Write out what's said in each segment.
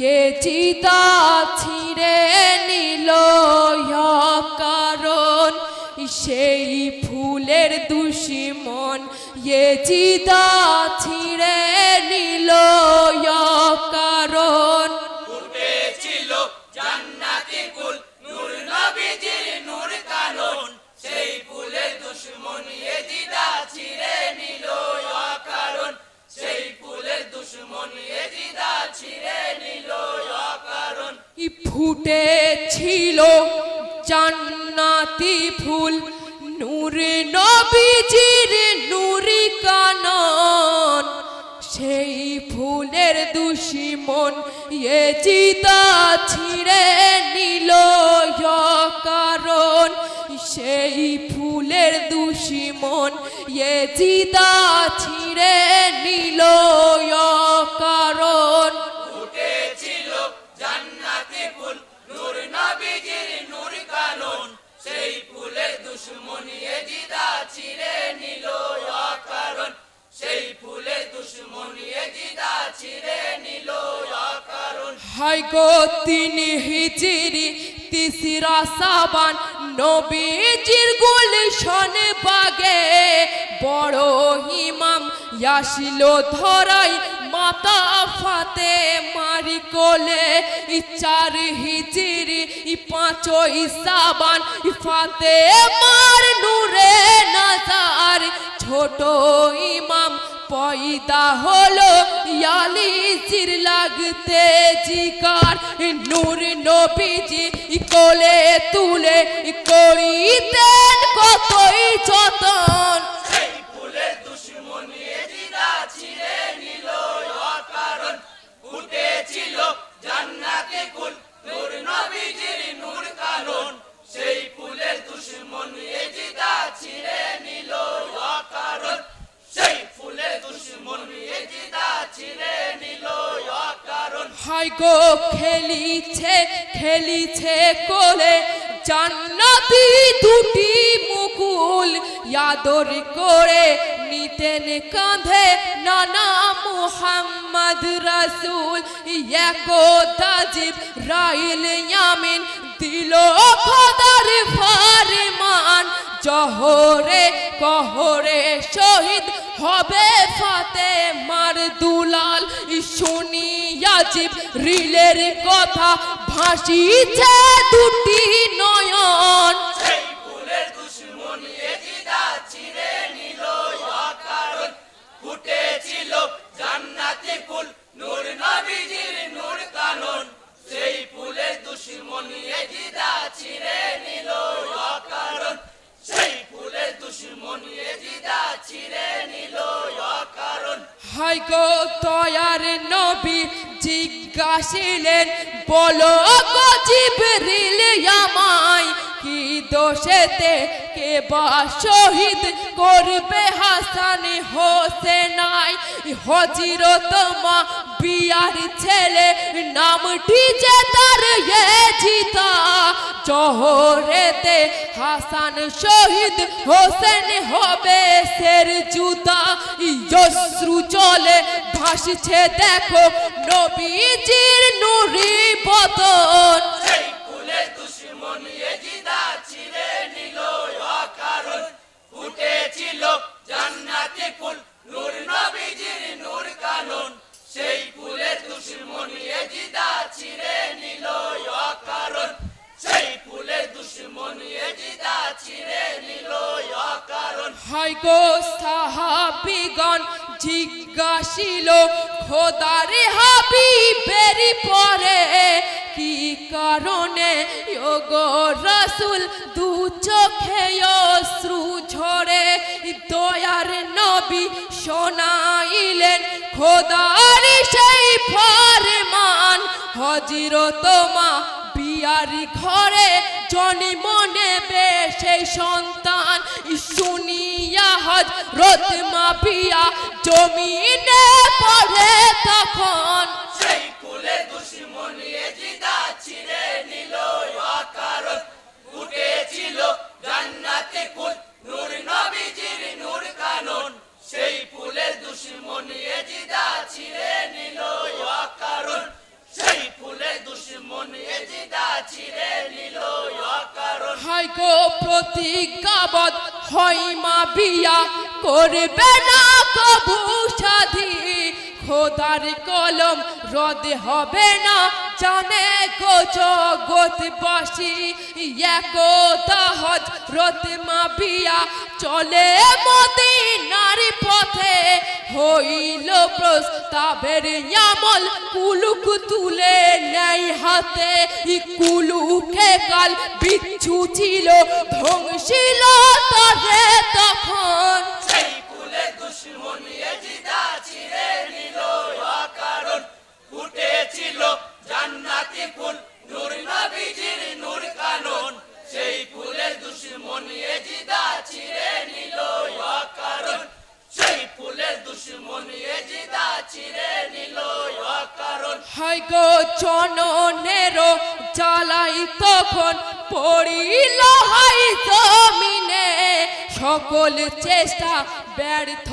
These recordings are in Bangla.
এ চিতা ছিঁড়ে নিল কারণ সেই ফুলের দুশ্মন এ চিতা ছিঁড়ে নিল কারণ ফুলের দুশ্মন এ চিতা ছিঁড়ে নিল কারণ সেই ফুলের দুশ্মন এ চিতা ছিঁড়ে নিল কারণ ফুটেছিল জান্নাতি ফুল, নূর নবীজির নূর হাই গো তিনি হিজিরি, তিসরা সাবান, নবীজির গুলশন বাগে। বড় ইমাম ইয়াসিল ধরাই মাতা ফাতে মারি কোলে। ই চার হিজিরি, ই সাবান, ই ফাতে মার নূরে নাজার। ছোট ইমাম পয়দা হলো ইয়ালিজির লাগতে জিকার। নূর নবীজি কোলে তুলে করিতেন কতই যতন। সেই ফুলের দুশ্মনী এজিদা ছিঁড়ে নিল কারণ। কারণ গো, খেলিছে খেলিছে কোলে। জান্নাতি দুটি মুকুল ইয়াদর করে নিতেন কাঁধে নানা মুহাম্মদ রাসূল। একো দাজিব রাইল ইয়ামিন দিল খোদার ফারমান জহরে কহরে শহীদ হবে ফাতে মার দুলাল শুনি আজিব রিলের কথা ভাসিছে দুটি নয়ন। জিজ্ঞাসিলেন বলো গজিব জিবরিল আমায় কি দোষেতে বা শহীদ করবে হাসান হোসেনাই। হজিরত মা বিয়ার ছেলে নামটি যে তার জিতা। জহরেতে হাসান শহীদ হোসেন হবে সের জুতা। যশ্রু চলে ভাসছে দেখো নবীজির নুরি বদন। ফুটেছিল জান্নাতি ফুল। নূর নবীজির নূর কানন। সেই দুশ্মনী এজিদা ছিঁড়ে নিল কারণ সেই দুশ্মনী এজিদা ছিঁড়ে নিল কারণ হাই গো সাহাবিগণ জিজ্ঞাসিল, খোদারে পরে কি কারণে? গো রসুল, দু চোখে দয়ার নবী শোনাইলেন, খোদার সেই ফরমান। হজিরত মা বিয়ারি ঘরে জনি মনে বেশে সন্তান। শুনিয়া হজ রত মা বিয়া জমিনে পড়ে তখন। সেই ফুটেছিল জান্নাতে কুল দুশ্মনী এজিদা ছিঁড়ে নিল কারণ সেই ছিঁড়ে নিল অকারণ। হাই গো প্রতিজ্ঞাবদ হয় মা বিয়া। করবে না কবু সাধি। খোদার কলম রদ হবে না। জানে গো জগৎবাসী, একতা হজ রত মা বিয়া। চলে মদিনার হইল প্রস্তাবের আমল কুলুক তুলে নেই হাতে। কুলুকে কাল বিচ্ছু ছিল, ধ্বংসিল তরে তখন। সেই ফুলে দুশ্মনী জান্নাতি তখন পড়িল হাই জমিনে। সকল চেষ্টা ব্যর্থ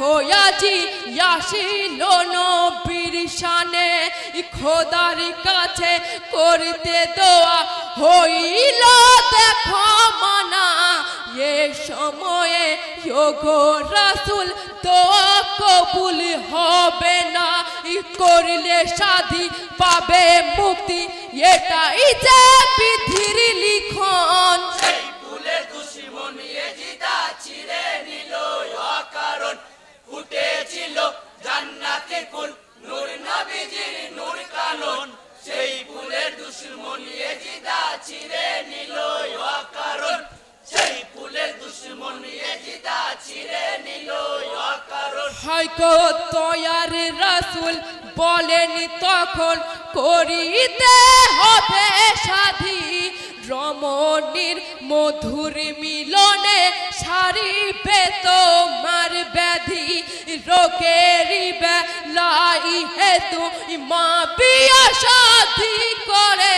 আজি আসিল নবীর শানে। খোদার কাছে করতে দোয়া হইল, দেখো মানা। এ সময়ে যোগ রাসুল তো কবুল হবে না। করলে সাধি পাবে এটাই যে বিধির লিখন। সেই ফুলের দুশ্মনী জিদা ছিঁড়ে নিল অকারণ। ফুটেছিল জান্নাতে ফুল নূর নবীজির নূর কানন। সেই ফুলের দুশ্মনী জিদা ছিঁড়ে নিল অকারণ। সেই ফুলের দুশ্মনী জিদা ছিঁড়ে নিল অকারণ। হয়তো তয়ার রাসুল বলেন তখন করিতে হবে সাধী রমণীর মধুর মিলনে সারিবে তোমার ব্যাধি রোগেরই বেলাই হেতু মা বিয়া সাধি করে।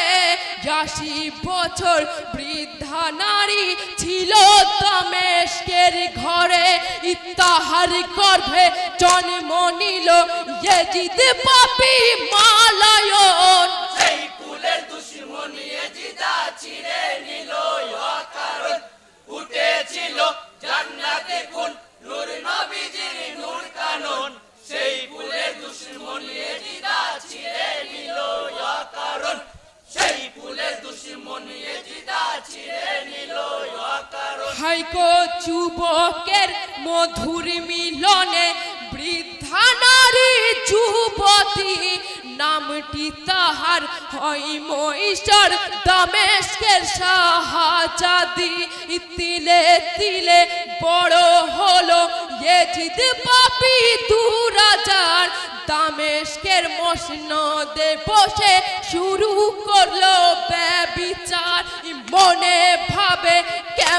যাসি বছর বৃদ্ধা নারী ছিল দমেশকের ঘরে ইতাহার গর্ভে জন্ম নিল ইয়েজিদ পাপি মালায়ন। সেই ফুলের দুশ্মনী জিদা ছিঁড়ে নিল মধুর মিলনে বৃদ্ধা নারী যুবতী, নামটি তাহার হয় মহিষর দামেশকের শাহাজাদি। তিলে তিলে বড় হলো ইয়েজিদ পাপি দুরাজার। দামেশকের মসনদে বসে শুরু করল ব্যবিচার। মনে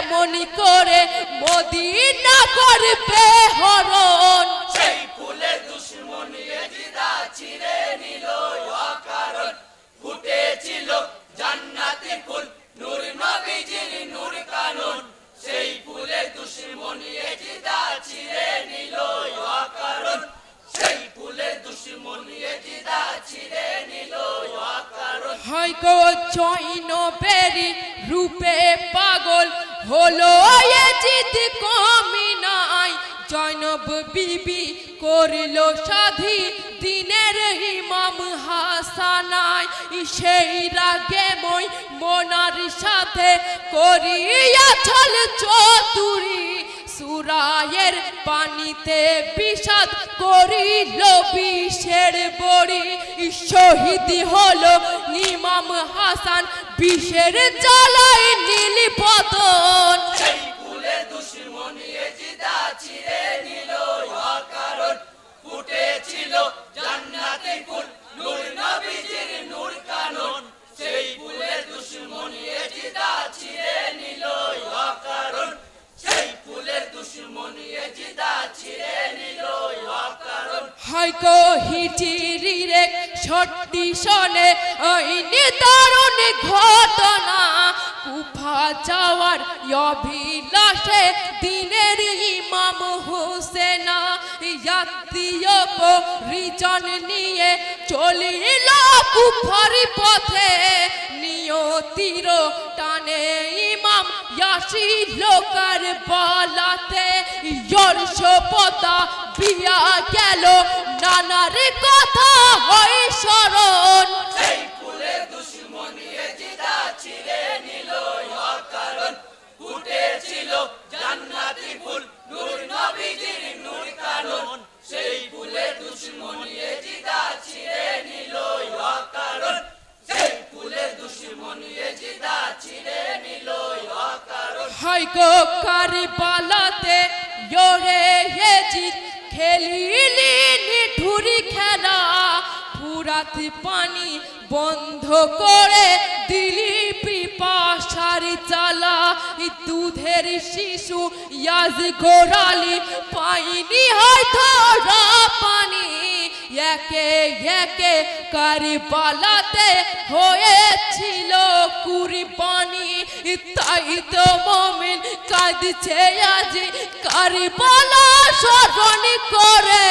কেমন করে মদিনা করবে হরণ সেই ফুলের দুশ্মনী জিদা ছিঁড়ে নিল অকারণ। ফুটেছিল জান্নাতি ফুল নূর নবীজির নূর কানন। সেই ফুলের দুশ্মনী জিদা ছিঁড়ে নিল অকারণ। সেই ফুলের দুশ্মনী জিদা ছিঁড়ে নিল অকারণ। হয়তো জৈন বেরি রূপে পাগল হলো জিদ কমি নাই। জৈনব বিবি করিল সাধি, দিনের ইমাম হাসানাই। সেই রাগে মই মোনার সাথে করিয়া চল চতুরি সুরায়ের পানিতে বিষাদ করিল বিষের বড়ি। শহীদ হল নিমাম হাসান বিষের জ্বালায় নীল হয়তো হিটিরি রে ছটি সনে আইনি দারুণ ঘটনা। কুফা যাওয়ার অভিলাষে দিনের ইমাম হোসেনা আত্মীয় রিজন নিয়ে চলিল কুফার পথে। নিয় নিয়তির টানে ইমাম ইয়াসিল কার বলাতে ইয়র সপতা বিয়া গেল। নানার কথা হয় স্মরণ। সেই ফুলে দুশ্মনী জিদা পানি বন্ধ করে দিলি পিপাসার এই দুধের শিশু ইয়াজ গোড়ালি পাইনি হয়তো পানি একে একে কারবালাতে হয়েছিল কুরবানি। তাই তো মমিন কাঁদছে আজ, কারবালা স্মরণ করে।